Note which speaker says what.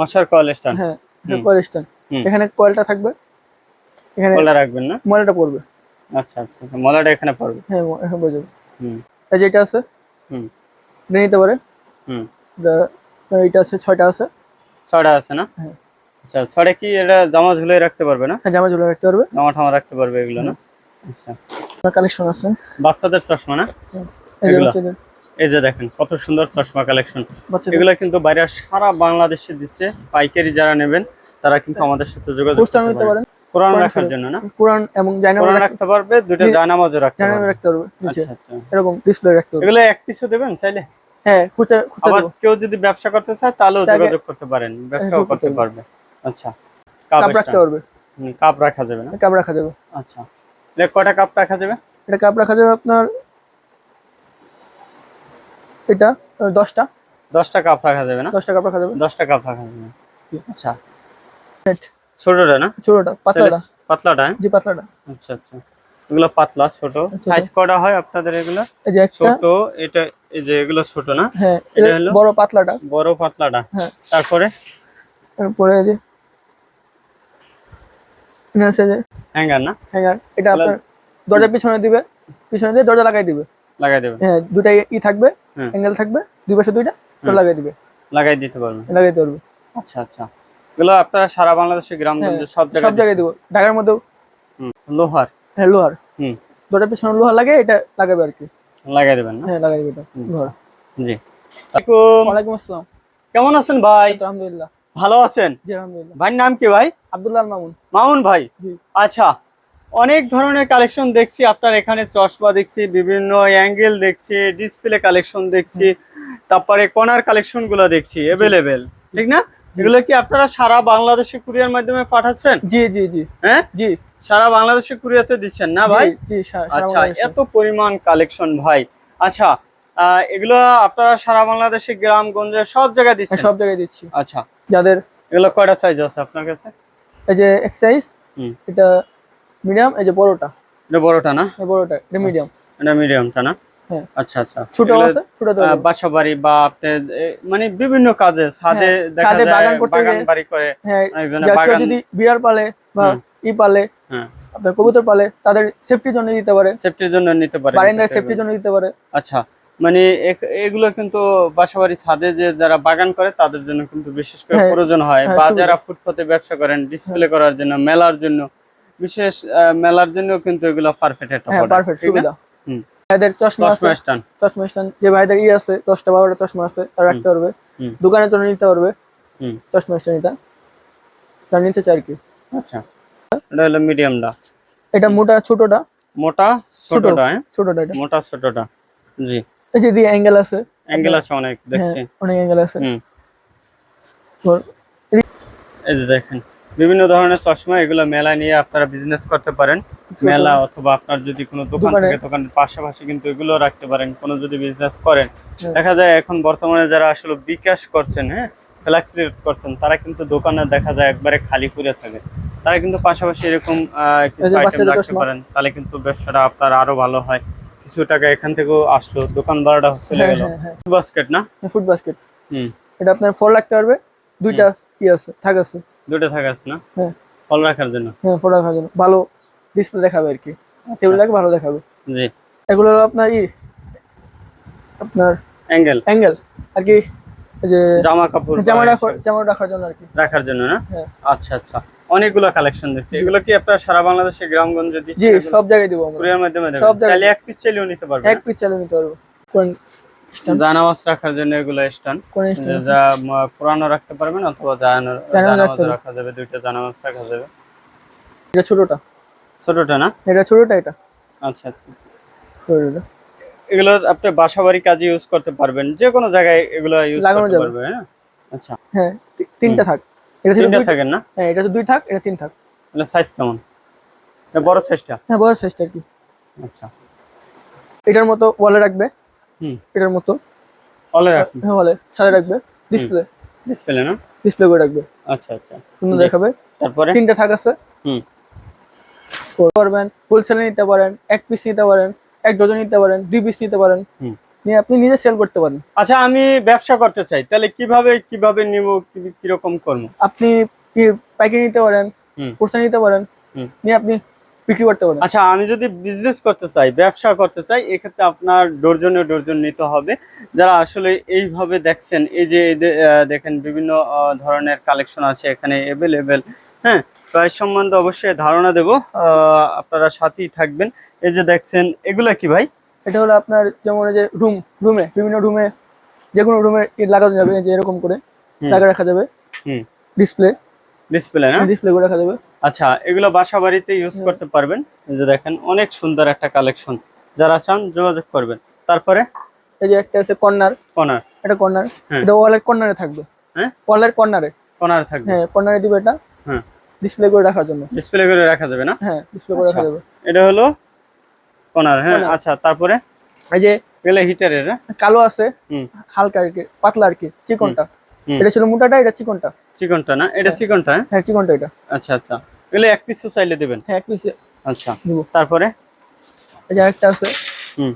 Speaker 1: মশার coil stand
Speaker 2: হ্যাঁ। Coil stand. এখানে কয়েলটা থাকবে। এখানে
Speaker 1: কলটা রাখবেন না?
Speaker 2: ময়লাটা পড়বে।
Speaker 1: আচ্ছা আচ্ছা আচ্ছা, মলাটা এখানে পড়বে?
Speaker 2: হ্যাঁ এখানে পড়ে যাবে।
Speaker 1: হুম।
Speaker 2: এই যে এটা আছে
Speaker 1: হুম।
Speaker 2: এটা নিতে পারে।
Speaker 1: হুম।
Speaker 2: এটা- আছে ছয়টা আছে।
Speaker 1: ছড়া আছে না?
Speaker 2: হ্যাঁ।
Speaker 1: আচ্ছা ছড়ে কি এটা জামা ঝুলিয়ে রাখতে পারবে না?
Speaker 2: হ্যাঁ জামা ঝুলে রাখতে পারবে।
Speaker 1: জামা ঠামা রাখতে পারবে এগুলো না? আচ্ছা।
Speaker 2: কালেকশন আছে।
Speaker 1: বাচ্চাদের চশমা না?
Speaker 2: এই যে
Speaker 1: এগুলা? এই যে দেখেন কত সুন্দর চশমা কালেকশন এগুলো কিন্তু বাইরে সারা বাংলাদেশে দিচ্ছে পাইকারি যারা নেবেন তারা কিন্তু আমাদের সাথে যোগাযোগ
Speaker 2: পোস্টার
Speaker 1: করতে পারেন।
Speaker 2: পারেন।
Speaker 1: কোরআন
Speaker 2: কোরআন
Speaker 1: রাখার জন্য না?
Speaker 2: কোরআন এবং জায়নামাজ রাখতে-
Speaker 1: রাখতে পারবে দুটো জায়নামাজও রাখতে
Speaker 2: জায়নামাজ রাখতে পারবে
Speaker 1: আচ্ছা
Speaker 2: এরকম ডিসপ্লে রাখতে পারবে।
Speaker 1: এগুলো এক পিসও দেবেন চাইলে?
Speaker 2: হ্যাঁ খুচরা খুচরা
Speaker 1: আবার কেউ যদি ব্যবসা করতে চায় তাহলেও যোগাযোগ করতে পারেন ব্যবসাও করতে পারবে। আচ্ছা
Speaker 2: কাপ রাখতে পারবে।
Speaker 1: কাপ রাখা যাবে না?
Speaker 2: কাপ রাখা যাবে।
Speaker 1: আচ্ছা। কয়টা কাপ রাখা যাবে?
Speaker 2: এটা কাপ রাখা যাবে আপনার এটা দশটা।
Speaker 1: দশটা কাপ রাখা যাবে না?
Speaker 2: দশটা কাপ রাখা যাবে।
Speaker 1: দশটা কাপ রাখা যাবে। আচ্ছা। ছোটটা না?
Speaker 2: ছোটটা পাতলাটা।
Speaker 1: পাতলাটা হ্যাঁ?
Speaker 2: জি পাতলাটা।
Speaker 1: আচ্ছা আচ্ছা। এগুলো পাতলা ছোট। সাইজ কটা হয় আপনাদের এগুলো?
Speaker 2: এই যে একটা।
Speaker 1: ছোট এটা এই যে এগুলো ছোট না?
Speaker 2: হ্যাঁ
Speaker 1: এটা হলো?
Speaker 2: বড় পাতলাটা।
Speaker 1: বড় পাতলাটা।
Speaker 2: হ্যাঁ।
Speaker 1: তারপরে?
Speaker 2: তারপরে এই যে এখানে আছে যে
Speaker 1: হ্যাঙ্গার না?
Speaker 2: হ্যাঙ্গার এটা আপনার দরজার পিছনে দিবে পিছনে দিয়ে দরজা লাগাই দিবে।
Speaker 1: লাগাই দেবেন
Speaker 2: হ্যাঁ ই থাকবে অ্যাঙ্গেল থাকবে দুই পাশে দুইটা তো লাগাই দিবে।
Speaker 1: লাগাই দিতে পারবেন
Speaker 2: লাগাইতে পারবে।
Speaker 1: আচ্ছা আচ্ছা। এগুলো আপনারা সারা গ্রামগঞ্জে সব
Speaker 2: হ্যাঁ, সব
Speaker 1: জায়গায়
Speaker 2: জায়গায় দিব। ঢাকার মধ্যেও।
Speaker 1: লোহার?
Speaker 2: হ্যাঁ লোহার।
Speaker 1: হুম।
Speaker 2: দরজার পিছনে লোহার লাগে এটা লাগাবে আর কি।
Speaker 1: লাগাই দেবেন
Speaker 2: হ্যাঁ লাগাই দিবে এটা লোহার।
Speaker 1: জি।
Speaker 2: ওয়ালাইকুম আসসালাম।
Speaker 1: কেমন আছেন ভাই?
Speaker 2: আলহামদুলিল্লাহ।
Speaker 1: ভালো আছেন?
Speaker 2: জি আলহামদুলিল্লাহ।
Speaker 1: ভাইয়ের নাম কি ভাই?
Speaker 2: আব্দুল্লাহ মামুন।
Speaker 1: মামুন ভাই? আচ্ছা। অনেক ধরনের কালেকশন দেখছি। আপনার এখানে চশমা দেখছি বিভিন্ন অ্যাঙ্গেল দেখছি ডিসপ্লে কালেকশন দেখছি তারপরে কর্নার কালেকশনগুলো দেখছি অ্যাভেলেবেল ঠিক না? এগুলো কি আপনারা সারা বাংলাদেশে কুরিয়ার মাধ্যমে পাঠাচ্ছেন?
Speaker 2: জি জি জি।
Speaker 1: হ্যাঁ?
Speaker 2: জি।
Speaker 1: সারা বাংলাদেশে কুরিয়াতে দিচ্ছেন না ভাই? আচ্ছা এত পরিমাণ কালেকশন ভাই। আচ্ছা এগুলো আপনারা সারা বাংলাদেশে গ্রামগঞ্জে সব জায়গায়
Speaker 2: হ্যাঁ,
Speaker 1: দিচ্ছেন
Speaker 2: সব জায়গায় দিচ্ছি।
Speaker 1: আচ্ছা।
Speaker 2: যাদের
Speaker 1: এগুলো কয়টা সাইজ আছে আপনার কাছে?
Speaker 2: এই যে এক্সাইজ
Speaker 1: হুম।
Speaker 2: এটা মিডিয়াম এই যে বড়টা।
Speaker 1: এটা বড়টা না?
Speaker 2: এই বড়টা এটা মিডিয়াম।
Speaker 1: এটা মিডিয়ামটা না?
Speaker 2: হ্যাঁ।
Speaker 1: আচ্ছা আচ্ছা।
Speaker 2: ছোট আছে ছোট
Speaker 1: বাসা বাড়ি বা আপনি মানে বিভিন্ন কাজে ছাদে
Speaker 2: হ্যাঁ,
Speaker 1: দেখা যায়
Speaker 2: বাগান করতে
Speaker 1: বাগান বাড়ি করে
Speaker 2: হ্যাঁ
Speaker 1: একজনে বাগান।
Speaker 2: যদি বিড়াল পালে বা ই পালে
Speaker 1: হ্যাঁ।
Speaker 2: আপনার কবুতর পালে তাদের সেফটির জন্য দিতে পারে।
Speaker 1: সেফটির জন্য নিতে পারে
Speaker 2: বারান্দায় সেফটির জন্য দিতে পারে।
Speaker 1: আচ্ছা মানে এগুলো কিন্তু বাসাবাড়ি ছাদে যে যারা বাগান করে তাদের জন্য কিন্তু বিশেষ করে প্রয়োজন হ্যাঁ, বা যারা ফুটপাতে ব্যবসা করেন ডিসপ্লে করার জন্য মেলার জন্য বিশেষ মেলার জন্য কিন্তু এগুলো পারফেক্ট একটা
Speaker 2: হ্যাঁ পারফেক্ট সুবিধা।
Speaker 1: হুম।
Speaker 2: ভাইদের চশমা আছে।
Speaker 1: চশমা স্ট্যান্ড
Speaker 2: চশমা স্ট্যান্ড যে ভাইদের ই আছে দশটা বারোটা চশমা আছে তারা রাখতে পারবে। দোকানের জন্য নিতে পারবে।
Speaker 1: হুম।
Speaker 2: চশমা স্ট্যান্ড এটা। যার নিতে চাই আর কি।
Speaker 1: আচ্ছা। এটা হলো মিডিয়ামটা
Speaker 2: এটা মোটা ছোটটা?
Speaker 1: মোটা ছোটটা হ্যাঁ?
Speaker 2: ছোটটা এটা।
Speaker 1: মোটা ছোটটা। জি।
Speaker 2: এই যে দিয়ে অ্যাঙ্গেল আছে।
Speaker 1: অ্যাঙ্গেল আছে অনেক দেখছি।
Speaker 2: হ্যাঁ অনেক অ্যাঙ্গেল আছে।
Speaker 1: হুম। এই যে দেখেন। বিভিন্ন ধরনের চশমা এগুলো মেলা নিয়ে আপনারা বিজনেস করতে পারেন। মেলা অথবা আপনার যদি কোনো দোকান থাকে দোকানের পাশাপাশি কিন্তু এগুলো রাখতে পারেন কোনো যদি বিজনেস করেন।
Speaker 2: হ্যাঁ।
Speaker 1: দেখা যায় এখন বর্তমানে যারা আসলে বিকাশ করছেন হ্যাঁ ফ্ল্যাক্স রেট করছেন তারা কিন্তু দোকানে দেখা যায় একবারে খালি করে থাকে। তারা কিন্তু পাশাপাশি এরকম কিছু আইটেম রাখতে পারেন তাহলে কিন্তু ব্যবসাটা আপনার আরও ভালো হয়। কিছু টাকা এখান থেকেও আসলো দোকান ভাড়াটা চলে
Speaker 2: হ্যাঁ
Speaker 1: গেল।
Speaker 2: হ্যাঁ হ্যাঁ।
Speaker 1: বাস্কেট না?
Speaker 2: ফুড বাস্কেট
Speaker 1: হুম।
Speaker 2: এটা আপনার ফল রাখতে পারবে দুইটা ই আছে থাক আছে।
Speaker 1: দুটো থাকা আছে না?
Speaker 2: হ্যাঁ।
Speaker 1: ফল রাখার জন্য?
Speaker 2: হ্যাঁ ফল রাখার জন্য। ভালো ডিসপ্লে দেখাবে আর কি। টেবিল রাখবে ভালো দেখাবে।
Speaker 1: জি।
Speaker 2: এগুলো হলো আপনার ই আপনার
Speaker 1: অ্যাঙ্গেল
Speaker 2: অ্যাঙ্গেল আর কি যে
Speaker 1: জামা কাপড়
Speaker 2: জামা রাখার জামা রাখার জন্য আর কি।
Speaker 1: রাখার জন্য না?
Speaker 2: হ্যাঁ।
Speaker 1: আচ্ছা আচ্ছা। অনেকগুলো কালেকশন দেখছি। এগুলো কি আপনারা সারা বাংলাদেশে গ্রামগঞ্জে দিচ্ছেন জি
Speaker 2: সব জায়গায় দিব আমরা।
Speaker 1: কুরিয়ার মাধ্যমে দেবেন?
Speaker 2: সব জায়গায়।
Speaker 1: এক পিস চাইলেও নিতে পারবেন
Speaker 2: এক পিস চালিয়ে নিতে পারব।
Speaker 1: জানামাজ রাখার জন্য এগুলো স্ট্যান্ড যা পুরানো রাখতে পারবেন অথবা
Speaker 2: হবে।
Speaker 1: রাখা যাবে দুইটা জানামাজ রাখা যাবে।
Speaker 2: এটা ছোটটা?
Speaker 1: ছোটটা না?
Speaker 2: এটা ছোটটা এটা?
Speaker 1: আচ্ছা আচ্ছা আচ্ছা।
Speaker 2: ছোটটা?
Speaker 1: এগুলো আপনি বাসা বাড়ি কাজে ইউজ করতে পারবেন। যে কোনো জায়গায় এগুলো ইউজ করতে পারবেন হ্যাঁ? আচ্ছা।
Speaker 2: হ্যাঁ তিনটা থাক। এটা
Speaker 1: তিনটা থাকেন না?
Speaker 2: হ্যাঁ এটা তো দুই থাক এটা তিন থাক।
Speaker 1: এগুলো সাইজ কেমন? এটা বড় সাইজটা
Speaker 2: হ্যাঁ বড় সাইজটা কি।
Speaker 1: আচ্ছা।
Speaker 2: এটার মতো ওয়ালে রাখবে। এটার মতো।
Speaker 1: অলে রাখুন
Speaker 2: হ্যাঁ ওয়ালে সাথে রাখবে। ডিসপ্লে
Speaker 1: ডিসপ্লে না?
Speaker 2: ডিসপ্লে করে রাখবে।
Speaker 1: আচ্ছা আচ্ছা।
Speaker 2: সুন্দর। দেখাবে।
Speaker 1: তারপরে?
Speaker 2: তিনটা থাক আছে।
Speaker 1: হুম।
Speaker 2: পারবেন হোলসেলে নিতে পারেন এক পিস নিতে পারেন এক ডজন নিতে পারেন দুই পিস নিতে পারেন।
Speaker 1: হুম।
Speaker 2: নিয়ে আপনি নিজে সেল করতে পারেন।
Speaker 1: আচ্ছা আমি ব্যবসা করতে চাই। তাহলে কীভাবে কীভাবে নিব কি- কীরকম করব?
Speaker 2: আপনি কি পাইকারি নিতে পারেন
Speaker 1: হুম।
Speaker 2: খুচরা নিতে পারেন।
Speaker 1: হুম।
Speaker 2: নিয়ে আপনি বিক্রি করতে পারেন
Speaker 1: আচ্ছা আমি যদি বিজনেস করতে চাই ব্যবসা করতে চাই এক্ষেত্রে আপনার ডর্জনে ডর্জন নিতে হবে। যারা আসলে এইভাবে দেখছেন এই যে দেখেন বিভিন্ন ধরনের কালেকশন আছে এখানে অ্যাভেলেবেল হ্যাঁ? প্রাইস সম্বন্ধে অবশ্যই ধারণা দেব আপনারা সাথেই থাকবেন। এই যে দেখছেন এগুলা কি ভাই?
Speaker 2: এটা হলো আপনার যেমন এই যে রুম রুমে বিভিন্ন রুমে যে কোনো রুমে লাগানো যাবে যে এরকম করে। লাগা রাখা যাবে।
Speaker 1: হুম।
Speaker 2: ডিসপ্লে
Speaker 1: ডিসপ্লে না?
Speaker 2: ডিসপ্লে করে রাখা যাবে।
Speaker 1: আচ্ছা এগুলো বাসা বাড়িতে ইউজ করতে পারবেন। এই যে দেখেন অনেক সুন্দর একটা কালেকশন যারা চান যোগাযোগ করবেন। তারপরে?
Speaker 2: এই যে একটা আছে কর্নার
Speaker 1: কর্নার
Speaker 2: এটা কর্নার
Speaker 1: হ্যাঁ।
Speaker 2: এটা ওয়ালের কর্নারে থাকবে।
Speaker 1: হ্যাঁ?
Speaker 2: ওয়ালের কর্নারে
Speaker 1: কর্নার থাকবে।
Speaker 2: হ্যাঁ কর্নারে দিবে এটা।
Speaker 1: হ্যাঁ।
Speaker 2: ডিসপ্লে করে রাখার জন্য।
Speaker 1: ডিসপ্লে করে রাখা যাবে না?
Speaker 2: হ্যাঁ ডিসপ্লে করে রাখা
Speaker 1: আচ্ছা।
Speaker 2: যাবে।
Speaker 1: এটা হলো কর্নার হ্যাঁ। আচ্ছা তারপরে?
Speaker 2: এই যে
Speaker 1: এগুলো হিটারের হ্যাঁ?
Speaker 2: কালো আছে।
Speaker 1: হুম।
Speaker 2: হালকা আর কি পাতলা আর কি চিকনটা। এটা ছিল মোটাটা এটা চিকনটা।
Speaker 1: চিকনটা না? এটা
Speaker 2: হ্যাঁ।
Speaker 1: চিকনটা হ্যাঁ?
Speaker 2: হ্যাঁ চিকনটা এটা।
Speaker 1: আচ্ছা আচ্ছা। এগুলো এক পিস চাইলে দিবেন?
Speaker 2: হ্যাঁ এক পিস
Speaker 1: আচ্ছা। তারপরে?
Speaker 2: এই যে আরেকটা আছে।
Speaker 1: হুম।